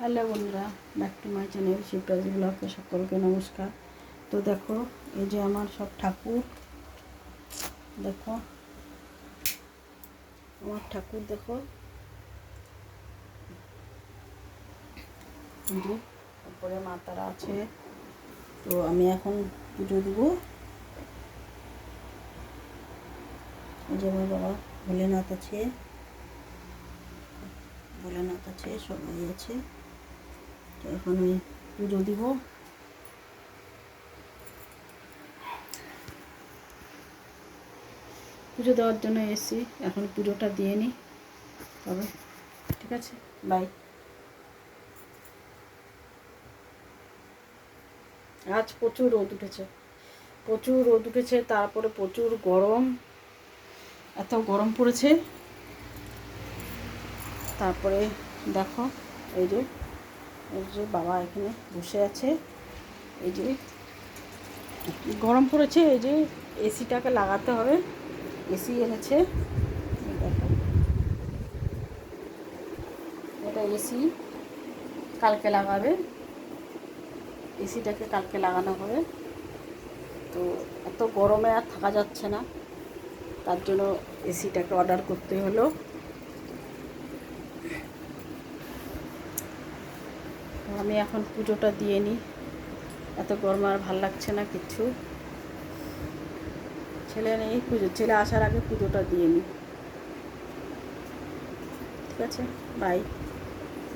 Hello বন্ধুরা, back to my channel Shivraj ব্লগে সকলকে নমস্কার। তো দেখো, এই যে আমার সব ঠাকুর। দেখো, আমার ঠাকুর দেখো। উপরে মা তারা আছে। তো আমি এখন পুজো দেবো। এই যে আমার বাবা ভোলেনাথ আছে। ভোলেনাথ আছে, সবাই আছে। এখন আমি পুজো দিব। পুজো দেওয়ার জন্য এসেছি। এখন পুজোটা দিয়ে নিই। তবে, ঠিক আছে? বাই। আজ প্রচুর রোদ উঠেছে। প্রচুর রোদ উঠেছে, তারপরে প্রচুর গরম। এত গরম পড়েছে। তারপরে দেখো, এই যে এই যে বাবা এখানে বসে আছে। এই যে গরম পড়েছে এই যে এসিটাকে লাগাতে হবে। এসি এনেছে। এটা এসি কালকে লাগাবে। এসিটাকে কালকে লাগানো হবে। তো এত গরমে আর থাকা যাচ্ছে না। তার জন্য এসিটাকে অর্ডার করতে হলো। তো আমি এখন পুজোটা দিয়ে নিই। এত গরম আর ভালো লাগছে না কিছু ছেলে নেই পুজো ছেলে আসার আগে পুজোটা দিয়ে নিই। ঠিক আছে বাই